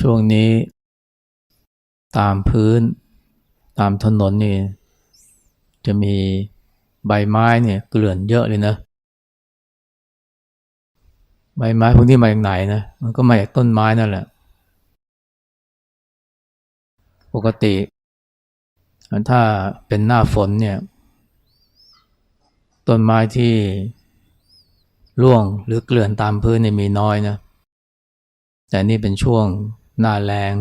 ช่วงนี้ตามพื้นตามถนนนี่จะมีใบไม้เนี่ยเกลื่อนเยอะเลยนะ ใบไม้พวกนี้มาจากไหนนะ มันก็มาจากต้นไม้นั่นแหละ ปกติ ถ้าเป็นหน้าฝนเนี่ย ต้นไม้ที่ร่วงหรือเกลื่อนตามพื้นเนี่ยมีน้อยนะ แต่นี่เป็นช่วงหน้าแรง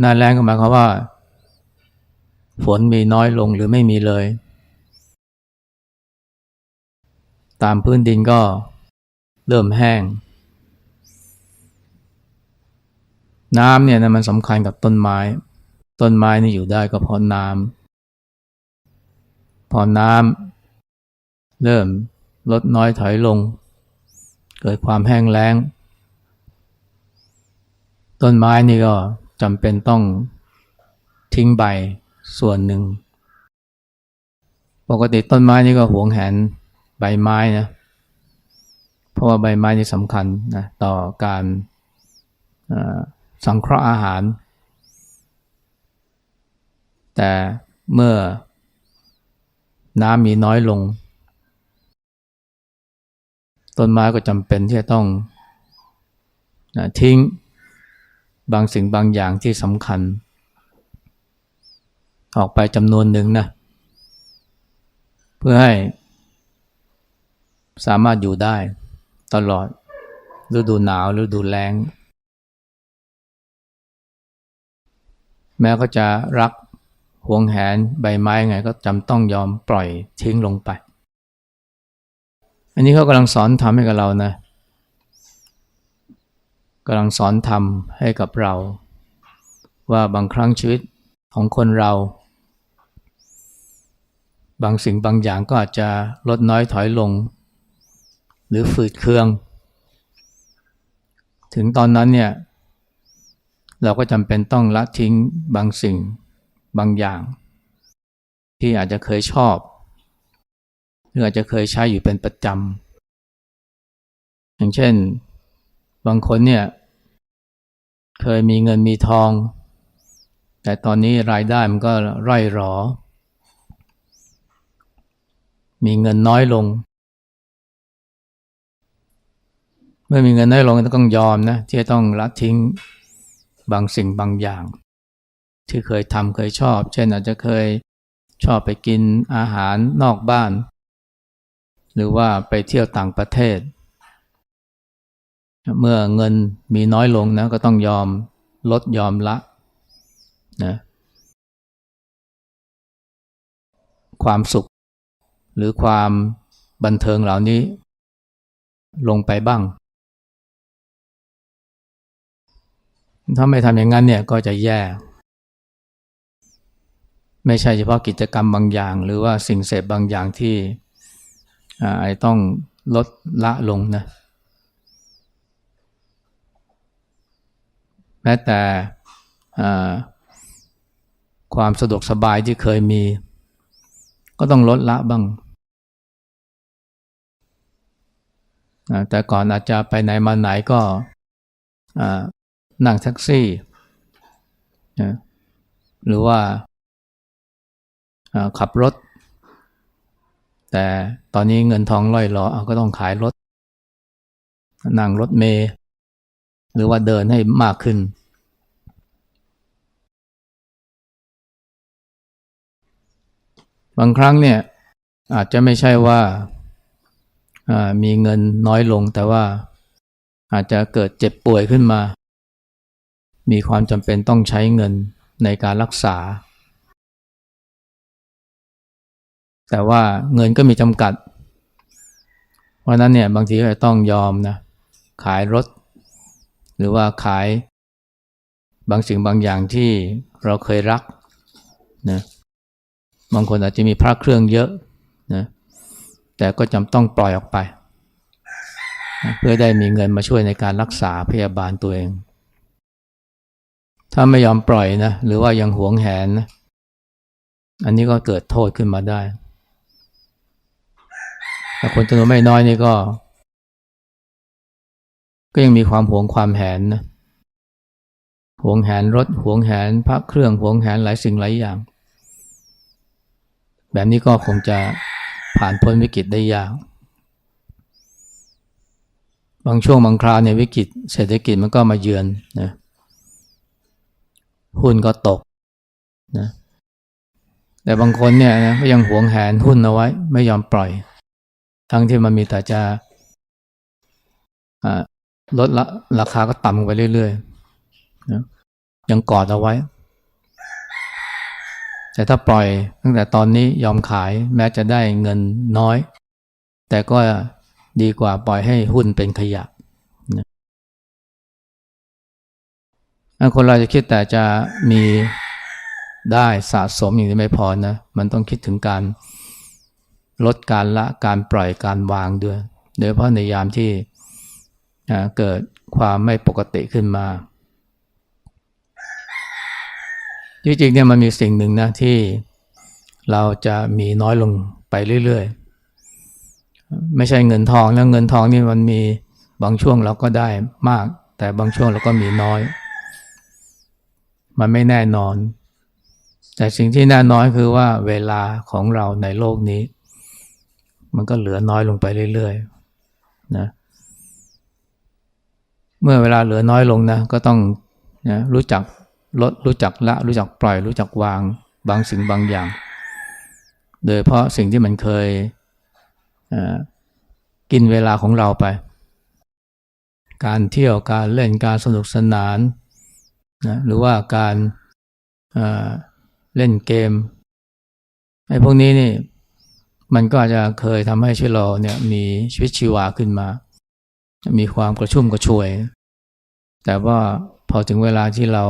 หน้าแรงก็หมายความว่า ฝนมีน้อยลงหรือไม่มีเลย ตามพื้นดินก็เริ่มแห้ง น้ำเนี่ยนะมันสำคัญกับต้นไม้ ต้นไม้นี่อยู่ได้ก็เพราะน้ำพอน้ำเริ่มลดน้อยถอยลง เกิดความแห้งแล้ง ต้นไม้นี่ก็จำเป็นต้องทิ้งใบส่วนหนึ่ง ปกติต้นไม้นี่ก็หวงแหนใบไม้นะเพราะว่าใบไม้นี่สำคัญนะต่อการสังเคราะห์อาหาร แต่เมื่อน้ำมีน้อยลง ต้นไม้ก็จำเป็นที่จะต้องนะทิ้งบางสิ่งบางอย่างที่สำคัญ ออกไปจำนวนหนึ่งนะเพื่อให้สามารถอยู่ได้ตลอดฤดูหนาวฤดูแล้ง แม้ก็จะรักหวงแหนใบไม้ไงก็จำต้องยอมปล่อยทิ้งลงไป อันนี้เขากำลังสอนทำให้กับเรานะกำลังสอนทำให้กับเรา ว่าบางครั้งชีวิตของคนเรา บางสิ่งบางอย่างก็อาจจะลดน้อยถอยลง หรือฝืดเคือง ถึงตอนนั้นเนี่ยเราก็จำเป็นต้องละทิ้งบางสิ่งบางอย่าง ที่อาจจะเคยชอบ หรืออาจจะเคยใช้อยู่เป็นประจำ อย่างเช่น บางคนเนี่ย เคยมีเงินมีทอง แต่ตอนนี้รายได้มันก็ไร่หรอ มีเงินน้อยลง เมื่อมีเงินน้อยลงก็ต้องยอมนะ ที่จะต้องละทิ้งบางสิ่งบางอย่าง ที่เคยทำเคยชอบ เช่นอาจจะเคยชอบไปกินอาหารนอกบ้าน หรือว่าไปเที่ยวต่างประเทศ เมื่อเงินมีน้อยลงนะก็ต้องยอมลดยอมละนะความสุข หรือความบันเทิงเหล่านี้ ลงไปบ้าง ถ้าไม่ทำอย่างนั้นเนี่ยก็จะแย่ ไม่ใช่เฉพาะกิจกรรมบางอย่าง หรือว่าสิ่งเสพบางอย่างที่ อาจต้องลดละลงนะแม้แต่ความสะดวกสบายที่เคยมี ก็ต้องลดละบ้าง แต่ก่อนอาจจะไปไหนมาไหนก็นั่งแท็กซี่หรือว่าขับรถ แต่ตอนนี้เงินทองล่อยหลอเขาก็ต้องขายรถ นั่งรถเมย์หรือว่าเดินให้มากขึ้น บางครั้งเนี่ยอาจจะไม่ใช่ว่ามีเงินน้อยลงแต่ว่าอาจจะเกิดเจ็บป่วยขึ้นมา มีความจำเป็นต้องใช้เงินในการรักษา แต่ว่าเงินก็มีจำกัด เพราะนั้นเนี่ยบางทีก็จะต้องยอมนะขายรถ หรือว่าขายบางสิ่งบางอย่างที่เราเคยรักนะบางคนอาจจะมีพระเครื่องเยอะนะแต่ก็จำต้องปล่อยออกไปเพื่อได้มีเงินมาช่วยในการรักษาพยาบาลตัวเอง ถ้าไม่ยอมปล่อยนะหรือว่ายังหวงแหนนะอันนี้ก็เกิดโทษขึ้นมาได้ แต่คนจำนวนไม่น้อยนี่ก็ ก็ยังมีความหวงความแหนนะหวงแหนรถหวงแหนพระเครื่องหวงแหนหลายสิ่งหลายอย่าง แบบนี้ก็คงจะผ่านพ้นวิกฤตได้ยากบางช่วงบางคราวเนี่ยวิกฤตเศรษฐกิจมันก็มาเยือนนะหุ้นก็ตกนะแต่บางคนเนี่ยนะก็ยังหวงแหนหุ้นเอาไว้ ไม่ยอมปล่อย ทั้งที่มันมีแต่จะลดละราคาก็ต่ำลงไปเรื่อยๆนะยังกอดเอาไว้ แต่ถ้าปล่อยตั้งแต่ตอนนี้ยอมขายแม้จะได้เงินน้อย แต่ก็ดีกว่าปล่อยให้หุ้นเป็นขยะนะคนเราจะคิดแต่จะมีได้สะสมอย่างนี้ไม่พอนะ มันต้องคิดถึงการ ลดการละการปล่อยการวางด้วย โดยเฉพาะในยามที่เกิดความไม่ปกติขึ้นมา จริงๆเนี่ยมันมีสิ่งหนึ่งนะที่เราจะมีน้อยลงไปเรื่อยๆ ไม่ใช่เงินทองแล้วเงินทองนี่มันมีบางช่วงเราก็ได้มาก แต่บางช่วงเราก็มีน้อย มันไม่แน่นอน แต่สิ่งที่แน่นอนคือว่าเวลาของเราในโลกนี้ มันก็เหลือน้อยลงไปเรื่อยๆนะเมื่อเวลาเหลือน้อยลงนะก็ต้องนะรู้จักลดรู้จักละรู้จักปล่อย รู้จักวางบางสิ่งบางอย่าง โดยเพราะสิ่งที่มันเคยกินเวลาของเราไป การเที่ยวการเล่นการสนุกสนานนะหรือว่าการเล่นเกมไอ้พวกนี้นี่ มันก็อาจจะเคยทำให้ชีวิตเราเนี่ยมีชีวิตชีวาขึ้นมา มีความกระชุ่มกระชวย แต่ว่าพอถึงเวลาที่เรา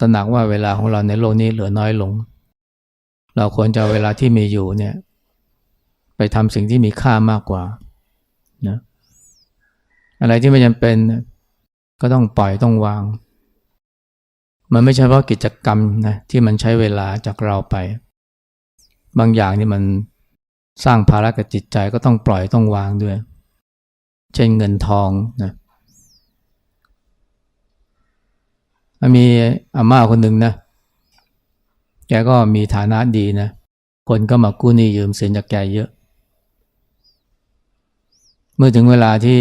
ตระหนักว่าเวลาของเราในโลกนี้เหลือน้อยลง เราควรจะเวลาที่มีอยู่เนี่ย ไปทำสิ่งที่มีค่ามากกว่านะอะไรที่ไม่จำเป็นก็ต้องปล่อยต้องวาง มันไม่ใช่เพราะกิจกรรมนะที่มันใช้เวลาจากเราไป บางอย่างนี่มันสร้างภาระกับจิตใจก็ต้องปล่อยต้องวางด้วย เช่นเงินทองนะมีอาม่าคนหนึ่งนะแกก็มีฐานะดีนะ คนก็มากู้หนี้ยืมสินจากแกเยอะ เมื่อถึงเวลาที่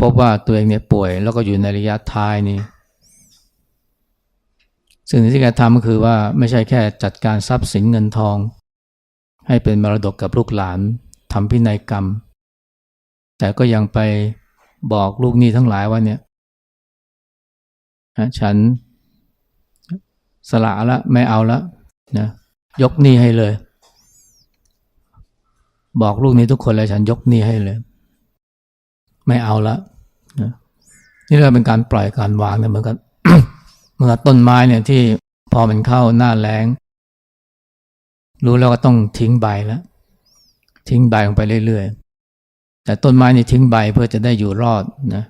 พบว่าตัวเองเนี่ยป่วย แล้วก็อยู่ในระยะท้ายนี่สิ่งที่แกทำก็คือว่าไม่ใช่แค่จัดการทรัพย์สินเงินทอง ให้เป็นมรดกกับลูกหลานทำพินัยกรรม แต่ก็ยังไปบอกลูกหนี้ทั้งหลายว่าเนี่ยฉันสละละไม่เอาละนะยกหนี้ให้เลย บอกลูกนี้ทุกคนเลยฉันยกหนี้ให้เลย ไม่เอาละนะนี่เราเป็นการปล่อยการวางเนี่ยเหมือนกับเหมือนกับต้นไม้เนี่ยที่พอมันเข้าหน้าแรง รู้แล้วก็ต้องทิ้งใบแล้วทิ้งใบลงไปเรื่อยๆ แต่ต้นไม้นี่ทิ้งใบเพื่อจะได้อยู่รอดนะ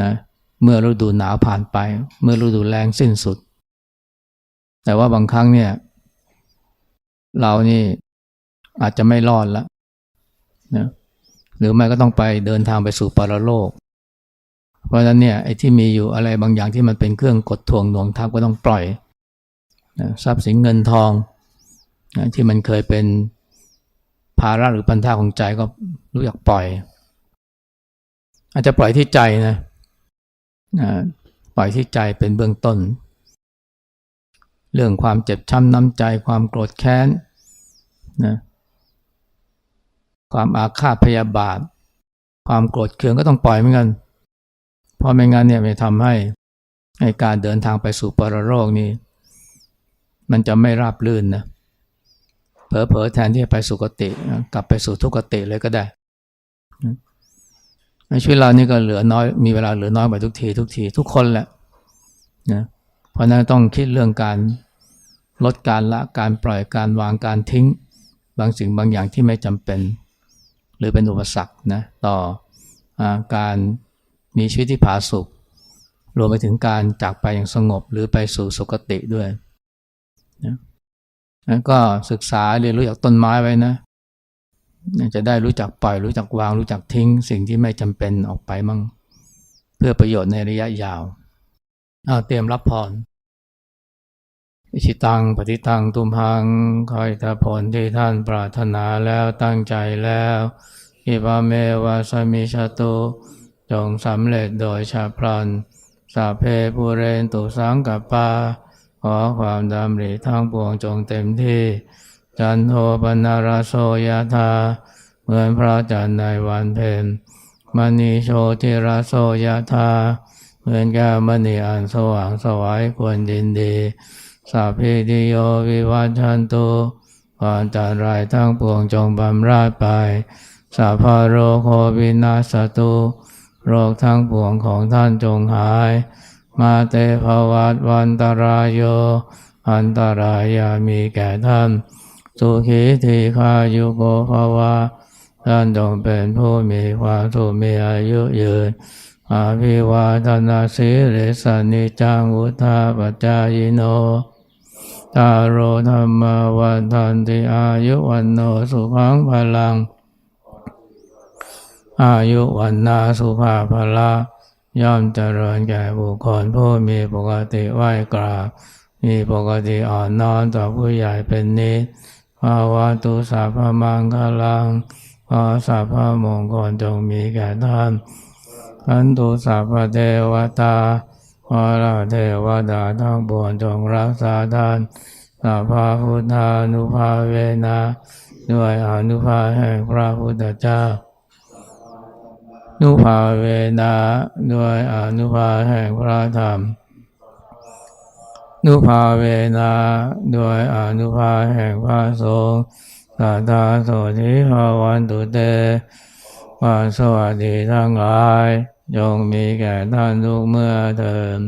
นะเมื่อฤดูหนาวผ่านไป เมื่อฤดูแรงสิ้นสุด แต่ว่าบางครั้งเนี่ย เรานี่อาจจะไม่รอดละนะหรือไม่ก็ต้องไปเดินทางไปสู่ปรโลก เพราะฉะนั้นเนี่ยไอ้ที่มีอยู่อะไรบางอย่างที่มันเป็นเครื่องกดทวงหน่วงทับก็ต้องปล่อยนะทรัพย์สินเงินทอง นะที่มันเคยเป็นภาระหรือปัญหาของใจก็รู้อยากปล่อย อาจจะปล่อยที่ใจนะปล่อยที่ใจเป็นเบื้องต้น เรื่องความเจ็บช้ำน้ำใจความโกรธแค้นนะความอาฆาตพยาบาท ความโกรธเคืองก็ต้องปล่อยเหมือนกันเพราะไม่งั้นเนี่ยมันทำให้ให้การเดินทางไปสู่ปรโลกนี้ มันจะไม่ราบรื่นนะ เผลอๆแทนที่จะไปสุคติกลับไปสู่ทุกติเลยก็ได้ในชีวิตเรานี่ก็เหลือน้อยมีเวลาเหลือน้อยไปทุกทีทุกทีทุกคนแหละนะเพราะนั้นต้องคิดเรื่องการลดการละการปล่อยการวางการทิ้ง บางสิ่งบางอย่างที่ไม่จำเป็น หรือเป็นอุปสรรคนะต่ออการมีชีวิตที่ผาสุกรวมไปถึงการจากไปอย่างสงบหรือไปสู่สุคติด้วยนะ ก็ศึกษาเรียนรู้จากต้นไม้ไว้นะ จะได้รู้จักปล่อย รู้จักวาง รู้จักทิ้ง สิ่งที่ไม่จำเป็นออกไปมั่งเพื่อประโยชน์ในระยะยาวเอาเตรียมรับพรอิชิตังปฏิตังตุมหังคอยตาผลที่ท่านปรารถนาแล้วตั้งใจแล้วอิบาเมวาสมิชาตุจงสำเร็จโดยชาพลันสาเพปูเรนตุสังกัปปา ขอความดำริทั้งปวงจงเต็มที่ จันโทปนาราโสยธาเหมือนพระจันทร์ในวันเพ็ญมณีโชติราโสยธาเหมือนแก้วมณีอันสว่างสวายควรดินดีสัพพิติโยวิวัชชันตุความจัดรายทั้งปวงจงบำราดไปสัพพโรโควินาสตุ โรคทั้งปวงของท่านจงหาย มาเตภวัตวันตรายโย อันตรายามีแก่ท่าน สุขีทีคายุโกภวะท่านจงเป็นผู้มีความสุขมีอายุยืนอาภิวาทนาสีเลสนิจังวุธาปจายโนตาโรธรรมวันทันติอายุวันโนสุขังพลัง อายุวันนาสุภาพละ ย่อมเจริญแก่บุคคลผู้มีปกติไหวกราบ มีปกติอ่อนน้อมต่อผู้ใหญ่เป็นนิสภาวะตุสัพมังคลังขอสัพมงคลจงมีแก่ท่านอันตุสัพเทวตาขอเราเทวดาทั้งปวงจงรักษาท่านสัพพะพุทธานุภาเวนะด้วยอนุภาแห่งพระพุทธเจ้า นุภาเวนะด้วยอนุภาแห่งพระธรรม นุภาเวนะด้วยอนุภาแห่งพระสงฆ์สาธาโสธิภาวันตุเตความสวัสดีทั้งหลายยงมีแก่ท่านทุกเมื่อเทิน